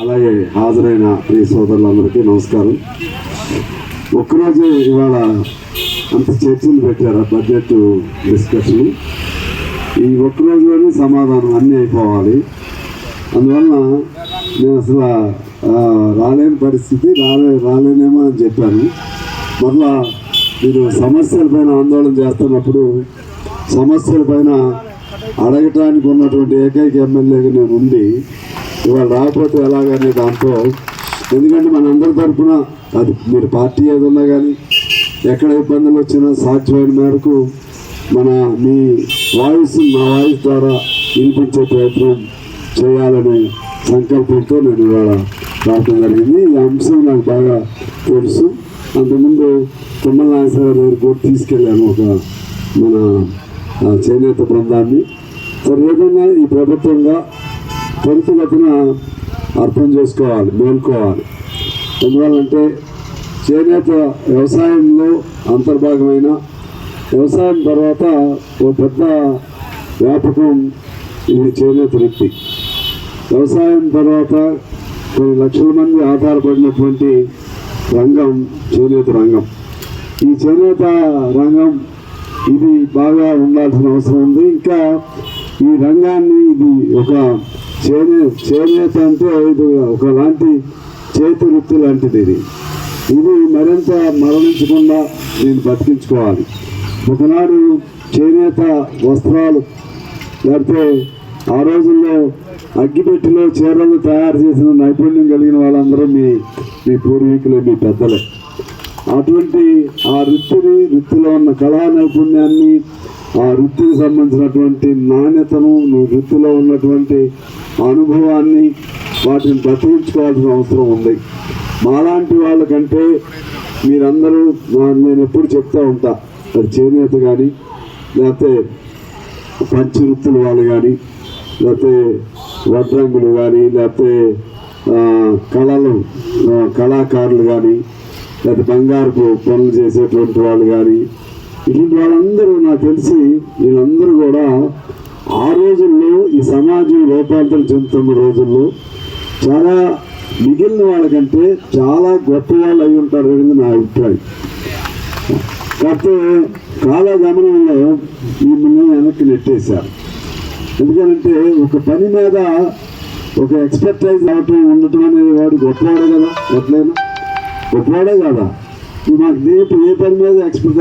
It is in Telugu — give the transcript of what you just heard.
అలాగే హాజరైన ప్రియ సోదరులందరికీ నమస్కారం. ఒక్కరోజు ఇవాళ అంత చర్చలు పెట్టారు బడ్జెట్ డిస్కషన్. ఈ ఒక్కరోజులోనే సమాధానం అన్నీ అయిపోవాలి. అందువలన నేను అసలు రాలేని పరిస్థితి రాలే రాలేనేమో అని చెప్పాను. మరలా మీరు సమస్యల పైన ఆందోళన చేస్తున్నప్పుడు సమస్యల పైన అడగటానికి ఉన్నటువంటి ఏకైక ఎమ్మెల్యేగా నేను ఉండి ఇవాళ రాకపోతే ఎలాగనే దాంతో ఎందుకంటే మన అందరి తరఫున అది మీరు పార్టీ ఏదన్నా కానీ ఎక్కడ ఇబ్బందులు వచ్చినా సాధ్యమైన మేరకు మన మీ వాయిస్ నా వాయిస్ ద్వారా వినిపించే ప్రయత్నం చేయాలనే సంకల్పంతో నేను ఇవాళ రావడం జరిగింది. ఈ అంశం నాకు బాగా తెలుసు. అంతకుముందు తుమ్మల నాగేశ్వర దగ్గర కూడా తీసుకెళ్ళాను ఒక మన చేనేత బృందాన్ని. సరే ఏదైనా ఈ ప్రభుత్వంగా త్వరితగతిన అర్థం చేసుకోవాలి మేల్కోవాలి. ఎందువల్లంటే చేనేత వ్యవసాయంలో అంతర్భాగమైన వ్యవసాయం తర్వాత ఓ పెద్ద వ్యాపకం ఇది చేనేత వృత్తి. వ్యవసాయం తర్వాత కొన్ని లక్షల మంది ఆధారపడినటువంటి రంగం చేనేత రంగం. ఈ చేనేత రంగం ఇది బాగా ఉండాల్సిన అవసరం ఉంది. ఇంకా ఈ రంగాన్ని ఇది ఒక చేనే చేనేత అంటే ఇది ఒకలాంటి చేతి వృత్తి లాంటిది ఇది. ఇది మరింత మరణించకుండా నేను బతికించుకోవాలి. ఒకనాడు చేనేత వస్త్రాలు లేకపోతే ఆ రోజుల్లో అగ్గిపెట్టిలో చీరలు తయారు చేసిన నైపుణ్యం కలిగిన వాళ్ళందరూ మీ మీ పూర్వీకులే మీ పెద్దలే. అటువంటి ఆ వృత్తిని వృత్తిలో ఉన్న కళా నైపుణ్యాన్ని ఆ వృత్తికి సంబంధించినటువంటి నాణ్యతను వృత్తిలో ఉన్నటువంటి అనుభవాన్ని వాటిని బతికించుకోవాల్సిన అవసరం ఉంది. మాలాంటి వాళ్ళకంటే మీరందరూ నేను ఎప్పుడు చెప్తూ ఉంటా. అది చేనేత కానీ లేకపోతే పంచవృత్తుల వాళ్ళు కానీ లేకపోతే వడ్రంగులు కానీ లేకపోతే కళలు కళాకారులు కానీ లేకపోతే బంగారపు పనులు చేసేటువంటి వాళ్ళు కానీ ఇటువంటి వాళ్ళందరూ నాకు తెలిసి వీళ్ళందరూ కూడా ఈ సమాజం రూపాంతరం చెందుతున్న రోజుల్లో చాలా మిగిలిన వాళ్ళకంటే చాలా గొప్ప వాళ్ళు అయి ఉంటారు అనేది నా అభిప్రాయం. కాకపోతే కాలగమనంలో ఈ ముందు వెనక్కి నెట్టేశారు ఎందుకంటే ఒక పని మీద ఒక ఎక్స్పర్టైజ్ అవటం ఉండటం అనేది వాడు గొప్పవాడే కదా ఎట్లయినా గొప్పవాడే కదా. ఇప్పుడు మాకు దీంట్లో ఏ పని మీద ఎక్స్పర్టైజ్